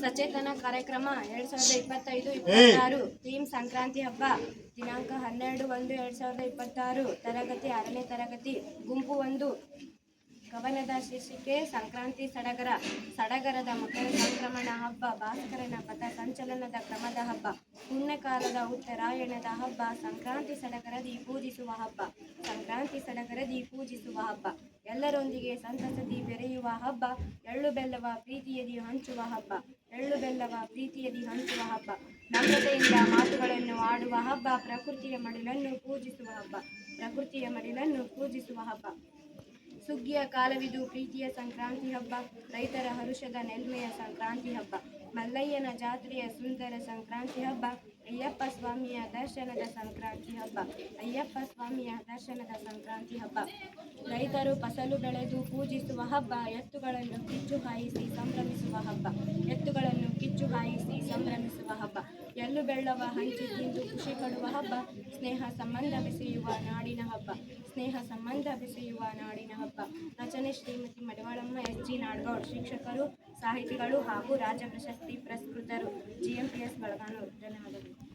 ಸಚೇತನ ಕಾರ್ಯಕ್ರಮ ಎರಡ್ ಸಾವಿರದ ಇಪ್ಪತ್ತೈದು ಇಪ್ಪತ್ತಾರು ಥೀಮ್ ಸಂಕ್ರಾಂತಿ ಹಬ್ಬ ದಿನಾಂಕ ಹನ್ನೆರಡು ಒಂದು ಎರಡ್ ಸಾವಿರದ ಇಪ್ಪತ್ತಾರು ತರಗತಿ ಆರನೇ ತರಗತಿ ಗುಂಪು ಒಂದು. ಕವನದ ಶೀರ್ಷಿಕೆ ಸಂಕ್ರಾಂತಿ ಸಡಗರ ಸಡಗರದ ಮಕರ ಸಂಕ್ರಮಣ ಹಬ್ಬ ಭಾಸ್ಕರನ ಪಥ ಸಂಚಲನದ ಕ್ರಮದ ಹಬ್ಬ ಪುಣ್ಯಕಾಲದ ಉತ್ತರಾಯಣದ ಹಬ್ಬ ಸಂಕ್ರಾಂತಿ ಸಡಗರದಿ ಪೂಜಿಸುವ ಹಬ್ಬ ಸಂಕ್ರಾಂತಿ ಸಡಗರದಿ ಪೂಜಿಸುವ ಹಬ್ಬ. ಎಲ್ಲರೊಂದಿಗೆ ಸಂತಸದಿ ಬೆರೆಯುವ ಹಬ್ಬ. ಎಳ್ಳು ಬೆಲ್ಲವ ಪ್ರೀತಿಯದಿ ಹಂಚುವ ಹಬ್ಬ. ಎಳ್ಳು ಬೆಲ್ಲವ ಪ್ರೀತಿಯದಿ ಹಂಚುವ ಹಬ್ಬ. ನಮ್ರತೆಯಿಂದ ಮಾತುಗಳನ್ನು ಆಡುವ ಹಬ್ಬ. ಪ್ರಕೃತಿಯ ಮಡಿಲನ್ನು ಪೂಜಿಸುವ ಹಬ್ಬ. ಪ್ರಕೃತಿಯ ಮಡಿಲನ್ನು ಪೂಜಿಸುವ ಹಬ್ಬ. ಸುಗ್ಗಿಯ ಕಾಲವಿದು ಪ್ರೀತಿಯ ಸಂಕ್ರಾಂತಿ ಹಬ್ಬ. ರೈತರ ಹರುಷದ ನೆಲ್ಮೆಯ ಸಂಕ್ರಾಂತಿ ಹಬ್ಬ. ಮಲ್ಲಯ್ಯನ ಜಾತ್ರೆಯ ಸುಂದರ ಸಂಕ್ರಾಂತಿ ಹಬ್ಬ. ಅಯ್ಯಪ್ಪ ಸ್ವಾಮಿಯ ದರ್ಶನದ ಸಂಕ್ರಾಂತಿ ಹಬ್ಬ. ಅಯ್ಯಪ್ಪ ಸ್ವಾಮಿಯ ದರ್ಶನದ ಸಂಕ್ರಾಂತಿ ಹಬ್ಬ. ರೈತರು ಫಸಲು ಬೆಳೆದು ಪೂಜಿಸುವ ಹಬ್ಬ, ಎತ್ತುಗಳನ್ನು ಕಿಚ್ಚು ಹಾಯಿಸಿ ಸಂಭ್ರಮಿಸುವ ಹಬ್ಬ, ಎತ್ತುಗಳನ್ನು ಕಿಚ್ಚು ಹಾಯಿಸಿ ಸಂಭ್ರಮಿಸುವ ಹಬ್ಬ. ಎಳ್ಳು ಬೆಳ್ಳವ ಹಂಚಿ ತಿಂದು ಖುಷಿ ಪಡುವ ಹಬ್ಬ, ಸ್ನೇಹ ಸಂಬಂಧ ಬೆಸೆಯುವ ನಾಡಿನ ಹಬ್ಬ, ಸ್ನೇಹ ಸಂಬಂಧ ಬೆಸೆಯುವ ನಾಡಿನ ಹಬ್ಬ. ರಚನೆ ಶ್ರೀಮತಿ ಮಡಿವಾಳಮ್ಮ ಎಸ್ ಜಿ. ನಾಡಗೌಡ್ ಶಿಕ್ಷಕರು, ಸಾಹಿತಿಗಳು ಹಾಗೂ ರಾಜ್ಯ ಪ್ರಶಸ್ತಿ ಪುರಸ್ಕೃತರು. ಜಿಎಂಪಿಎಸ್ ಬಳಗಾನೂರು ಧನ್ಯವಾದಗಳು.